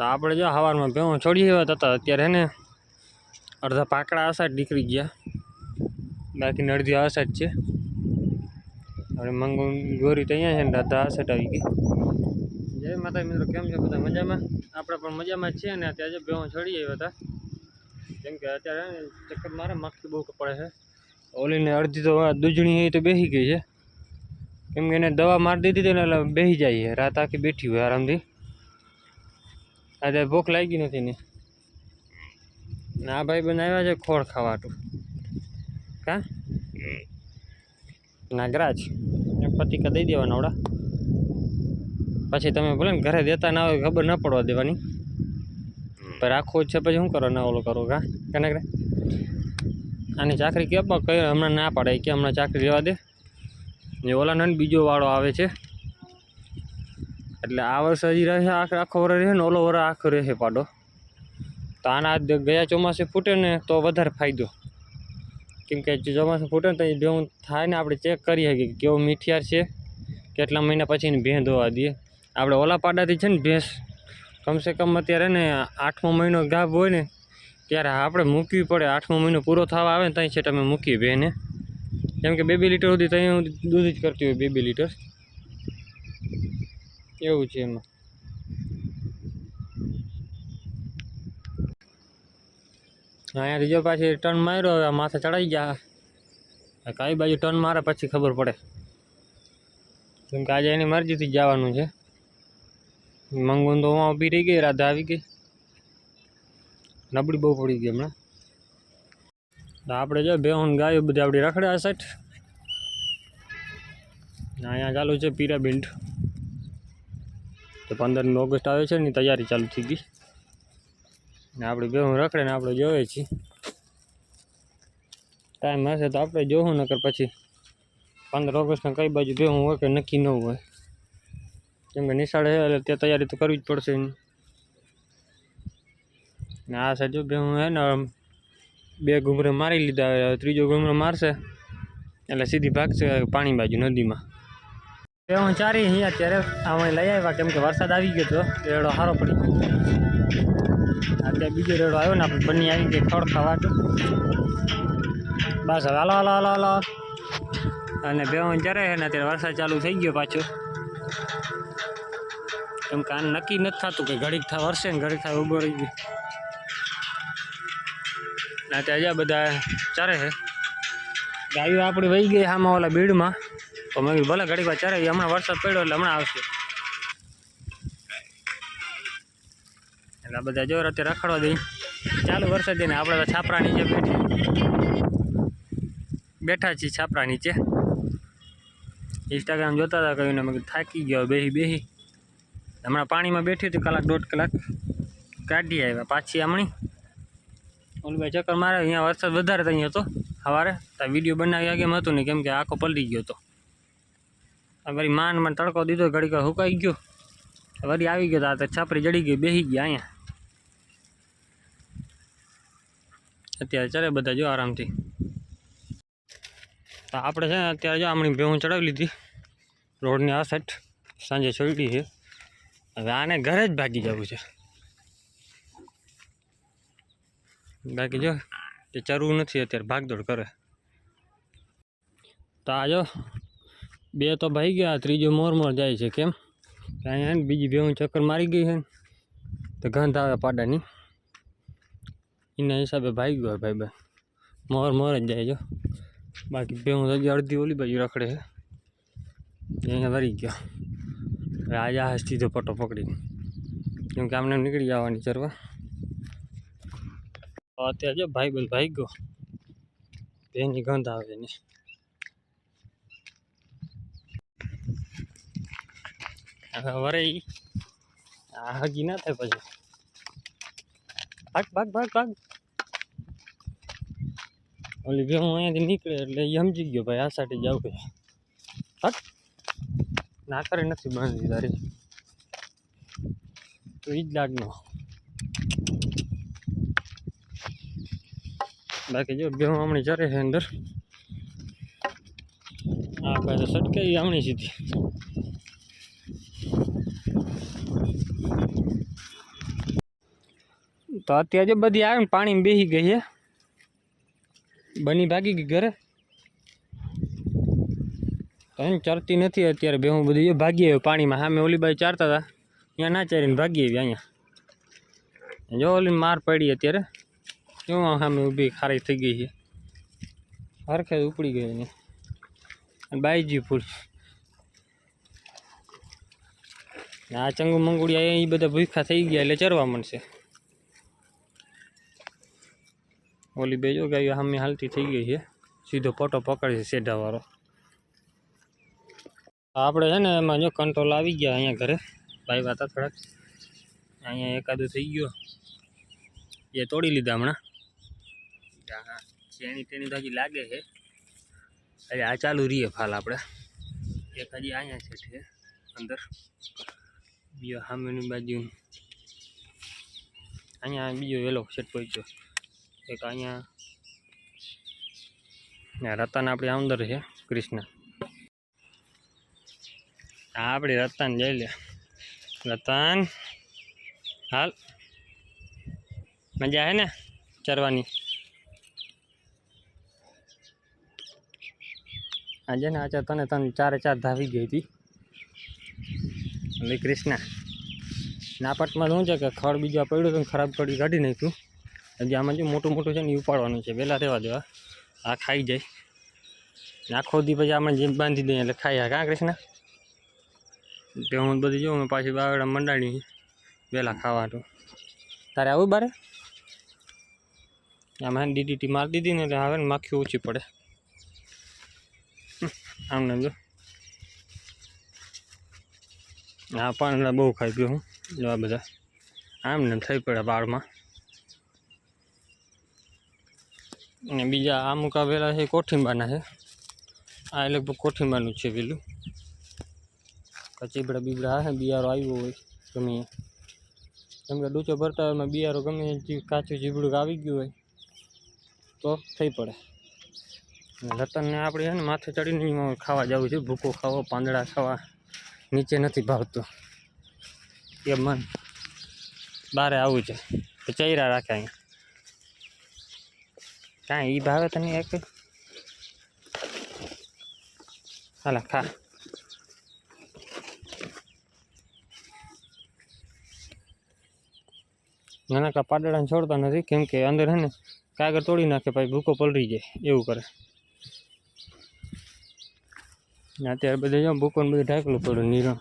તો આપણે જો સવારમાં ભેહું છોડી આવ્યા હતા અત્યારે ને અડધા પાકડા આસાટ નીકળી ગયા. બાકી અડધી આસાટ છે. હવે મંગુ ગોરી તો અહીંયા છે ને દાદા આસાટ આવી ગઈ. જય માતા મિત્રો, કેમ છે? બધા મજામાં? આપણે પણ મજામાં છીએ ને અત્યારે જો ભેહું છોડી આવ્યા હતા. કેમ કે અત્યારે ચક્કર મારે માખી બહુ પડે છે. ઓલીને અડધી તો દૂજણી એ તો બેસી ગઈ છે. કેમ કે એને દવા મારી દીધી હતી ને એટલે બેસી જાય રાત આખી બેઠી હોય આરામથી. આજે ભૂખ લાગી નથી ને. આ ભાઈ બંધ આવ્યા છે ખોળ ખાવાટું. કા? નાગરાજ. પતિકા દઈ દેવાના ઓડા. પછી તમે ભલે ઘરે દેતા ના હોય ખબર ના પડવા દેવાની. પણ રાખવું છે, પછી શું કરો, ના ઓલો કરો, કા? કને આની ચાકરી કે કઈ હમણાં ના પાડે કે હમણાં ચાકરી લેવા દે? ને ઓલાનો બીજો વાળો આવે છે. એટલે આ વર્ષ હજી રહે આખો વર્ષ રહે ને ઓલો વર આખો રહે પાડો. તો આના ગયા ચોમાસે ફૂટે ને તો વધારે ફાયદો. કેમ કે ચોમાસે ફૂટે ને તો ભેહું થાય ને આપણે ચેક કરી શકીએ કેવો મીઠિયાર છે, કેટલા મહિના પછી એને ભેં ધોવા દઈએ. આપણે ઓલા પાડાથી છે ને ભેંસ કમસે કમ અત્યારે ને આઠમો મહિનો ગાભ હોય ને, ત્યારે આપણે મૂકવી પડે. આઠમો મહિનો પૂરો થવા આવે ને ત્યાં છે તમે મૂકીએ બેને કેમ કે બે બે લીટર સુધી ત્યાં દૂધ જ કરતી હોય, બે બે લીટર. એવું છે એમાં. અહીંયા જો પાછી ટર્ન માર્યો, હવે માથે ચડાઈ ગયા. કઈ બાજુ ટર્ન મારે પછી ખબર પડે. કેમ કે આજે એની મરજીથી જવાનું છે. મંગુન તો હું ઊભી રહી ગઈ રાધા આવી ગઈ. નબળી બહુ પડી ગઈ હમણાં. આપણે જો બેહુન ગાયો બધી આપણી રખડે આ સાઈડ. ને અહીંયા ચાલુ છે પિરામિડ તો પંદરમી ઓગસ્ટ આવે છે ને તૈયારી ચાલુ થઈ ગઈ. ને આપણે ગેહું રખડે ને આપણે જોઈએ છીએ. ટાઈમ હશે તો આપણે જોવું, નકર પછી પંદર ઓગસ્ટના કઈ બાજુ ગેહું હોય કે નક્કી ન હોય. કેમ કે નિશાળે છે એટલે તે તૈયારી તો કરવી જ પડશે ને આ સાઈડ જો બેહું હે ને બે ઘૂમરે મારી લીધા, ત્રીજો ઘૂમરો મારશે, એટલે સીધી ભાગશે પાણી બાજુ નદીમાં. બે હું ચારી અહીંયા અત્યારે આમાં લઈ આવ્યા, કેમ કે વરસાદ આવી ગયો તો રેડો સારો પડી અત્યારે બીજો રેડો આવ્યો ને, આપણે બંને આવી ગઈ ખડ ખાવા બસ હવે હાલો હાલો હાલો હાલો. અને બે હું ચરે છે ને, અત્યારે વરસાદ ચાલુ થઈ ગયો પાછો. કેમ કે આને નક્કી નથી થતું કે ઘડીક થાય વરસે ને ઘડીક થાય ઊભો રહી ગયું. ને અત્યારે બધા ચરે છે ગાયો આપણી વહી ગઈ આમાં ઓલા બીડમાં. તો મેં ભલે ઘડીક વાર ચરે એ હમણાં વરસાદ પડ્યો એટલે હમણાં આવશે. એટલે આ બધા જો અત્યારે રખડવા દઈ ચાલુ વરસાદ દઈને આપણે તો છાપરા નીચે બેઠી બેઠા છીએ છાપરા નીચે. ઇન્સ્ટાગ્રામ જોતા હતા કહ્યું મેં થાકી ગયો, બેહી બેહી. હમણાં પાણીમાં બેઠી હતી કલાક, દોઢ કલાક. કાઢી આવ્યા પાછી હમણી. ઓલું ભાઈ ચક્કર મારે, અહીંયા વરસાદ વધારે થઈ હતો સવારે. તો વીડિયો બનાવી કેમ હતું ને કેમ કે આખો પલટી ગયો હતો. વળી માનમાં તડકો દીધો, ઘડીક સુકાઈ ગયો. વળી આવી ગયો તો છાપરી જડી ગઈ બેસી ગયા અહીંયા. અત્યારે ચાલે બધા જો આરામથી. તો આપણે છે ને અત્યારે જો આમણી ભેહું ચડાવી લીધી. રોડની આ સાઈડ સાંજે છોડી છે. હવે આને ઘરે જ ભાગી જવું છે. બાકી જો, તે ચરવું નથી, અત્યારે ભાગદોડ કરે. તો આ જો બે તો ભાઈ ગયા, ત્રીજો મોર મોર જાય છે, કેમ? કે અહીંયા હે ને, બીજી ભેહું ચક્કર મારી ગઈ છે ને. તો ગંધ આવે પાડાની. એના હિસાબે ભાઈ ગયો ભાઈ બે મોર મોર જ જાય જો. બાકી ભેહું તો હજી અડધી ઓલી બાજુ રખડે છે. એ અહીંયા વળી ગયો. હવે આજે આ સીધો પટ્ટો પકડી કેમ કે આમને નીકળી જવાની ચરવા. તો અત્યારે જો ભાઈ બંધ ભાઈ ગયો. બેની ગંધ આવે ને વરે આ હગી ના થાય પછી. ભાગ ભાગ ભાગ ભાગ. ઓલી બે હું અહીંયાથી નીકળે એટલે એ સમજી ગયો ભાઈ આ સાઈડે જાવ ભાઈ ભાગ. ના કરે નથી બાંધી તારી. તો ઈ જ લાગનો. બાકી જો બે હમણી ચરે છે અંદર. આ ભાઈ તો સટકે હમણી સીધી. તો અત્યારે બધી આવે ને પાણીમાં બેસી ગઈ છે બની ભાગી ગઈ ઘરે. એને ચરતી નથી અત્યારે બે હું બધું ભાગી આવ્યો પાણીમાં. સામે ઓલી બાજુ ચારતા હતા. ત્યાં ના ચારીને ભાગી આવી અહીંયા. જો ઓલી માર પડી અત્યારે. કેવું સામે ઊભી ખારી થઈ ગઈ છે. હરખે ઉપડી ગઈ ને અને બાઈજી ફૂલ. આ ચંગુ મંગુડિયા એ બધા ભૂખા થઈ ગયા એટલે ચરવા મળશે ઓલી બે જો ગાયો સામે હાલતી થઈ ગઈ છે. સીધો પોટો પકડે છે સેઢાવાળો. આપણે છે ને એમાં જો કંટ્રોલ આવી ગયા અહીંયા ઘરે. ભાઈ વાત થોડાક. અહીંયા એકાદું થઈ ગયો. એ તોડી લીધા હમણાં. ચેણી તેની તો હજી લાગે છે. હજી આ ચાલુ રહીએ ફાલ આપણે. એક હજી અહીંયા છે છે અંદર. બીજો સામેની બાજુ. અહીંયા બીજો વેલો સેટ પહોંચ્યો. એક અહીંયા રતન આપણી અંદર છે, કૃષ્ણ. આ આપણી રતન જઈ લે. રતન, હાલ. મજા હે ને ચરવાની? આજે ને આજે તને તને ચારે ચાર ધાવી ગઈ હતી. એટલે કૃષ્ણા. નાપટમાં શું છે કે ખડ બીજા પડ્યું હતું ખરાબ પડી કાઢી નાખ્યું. હજી આમાં જે મોટું મોટું છે ને ઉપાડવાનું છે. વહેલા રહેવા દેવા આ ખાઈ જાય. ને દી પછી આપણે જીભ બાંધી દઈએ એટલે ખાઈ કાં કૃષ્ણ? તે હું બધી જોઉં પાછી બાવડા મંડાણી વહેલા ખાવાનું તારે આવું બારે? આમાં ડીડીટી મારી દીધી ને, એટલે આવે ને માખી ઓછી પડે. આમને જો. હા પણ બહુ ખાઈ ગયો હું. આ બધા. આમને થઈ પડે બાળમાં અને બીજા અમુક મુકાવેલા છે કોઠીંબાના છે. આ લગભગ કોઠીંબાનું છે પેલું. કચીબડા બીબડા આવે બિયારો આવ્યો હોય, ગમે. કેમ કે ડૂચો ભરતા હોય એમાં બિયારો ગમે કાચું જીબડું આવી ગયું હોય, તો થઈ પડે. અને રતનને આપણે છે ને માથે ચડીને ખાવા જવું છે, ભૂકો ખાવો, પાંદડા ખાવા, નીચે નથી ભાવતું. એ મન. બારે આવું છે. ચૈરા રાખે અહીંયા. કાંઈ એ ભાવે તને એક? હાલા, ખા. નાના પાડડાને છોડતા નથી, કેમ કે અંદર હે ને કાગળ તોડી નાખે, પછી ભૂકો પલરી જાય, એવું કરે. ને અત્યારે બધે જો ભૂકો ને બધું ઢાંકલું પડ્યું, નીરણ.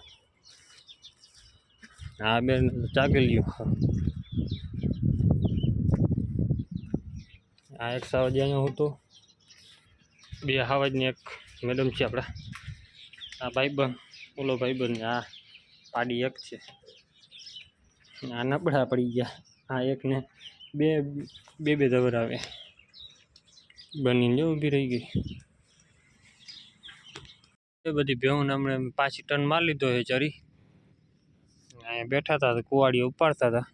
હા બેન ચાગલ્યું આ એક સાવજી અહીંયા હતો. બે હાવજની એક મેડમ છે આપણા. આ ભાઈબંધ, ઓલો ભાઈબંધ આ પાડી એક છે. આ નબળા પડી ગયા. આ એકને બે બે બે દબર આવે. બનીને ઊભી રહી ગઈ. એ બધી ભેહું હમણાં પાછી ટન માર લીધો છે ચરી. અહીંયા બેઠા હતા કુવાડીઓ ઉપાડતા હતા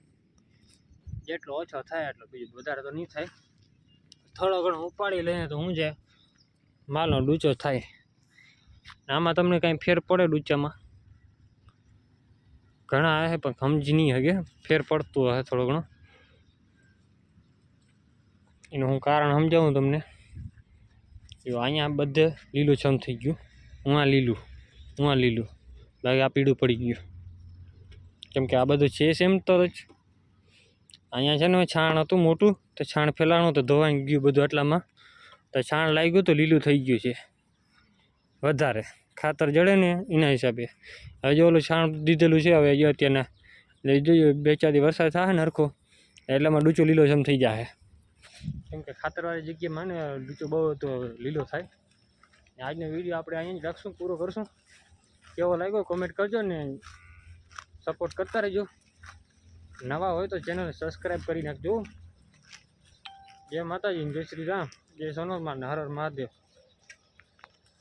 જેટલો ઓછો થાય એટલો બીજું વધારે તો નહીં થાય. થોડો ઘણો ઉપાડી લઈએ તો હું જે માલનો ડૂચો થાય. આમાં તમને કાંઈ ફેર પડે ડૂચામાં? ઘણા આવે પણ સમજી નહીં હગે. ફેર પડતું હશે થોડો ઘણો. એનું હું કારણ સમજાવું તમને? જો અહીંયા બધે લીલું છમ થઈ ગયું. હું આ લીલું, હું આ લીલું. બાકી આ પીળું પડી ગયું. કેમ કે આ બધું છે સેમ તો જ. અહીંયા છે ને છાણ હતું મોટું, તો છાણ ફેલાણું તો ધોવાઈ ગયું બધું એટલામાં તો છાણ લાગ્યું તો લીલું થઈ ગયું છે. વધારે. ખાતર જડે ને એના હિસાબે. હવે જો ઓલું છાણ દીધેલું છે, હવે જો અત્યારના એટલે જોઈએ. બે ચાર દિવસ વરસાદ થાય ને હરખો, એટલામાં ડૂચો લીલો જમ થઈ જાય કેમ કે ખાતરવાળી જગ્યામાં ને ડૂચો બહુ તો લીલો થાય. આજનો વીડિયો આપણે અહીંયા જ રાખશું, પૂરો કરશું. કેવો લાગ્યો કોમેન્ટ કરજો ને સપોર્ટ કરતા રહેજો. નવા હોય તો ચેનલ સબસ્ક્રાઈબ કરી નાખજો. જય માતાજી, જય શ્રી રામ. જય સોનલમાં હર હર મહાદેવ.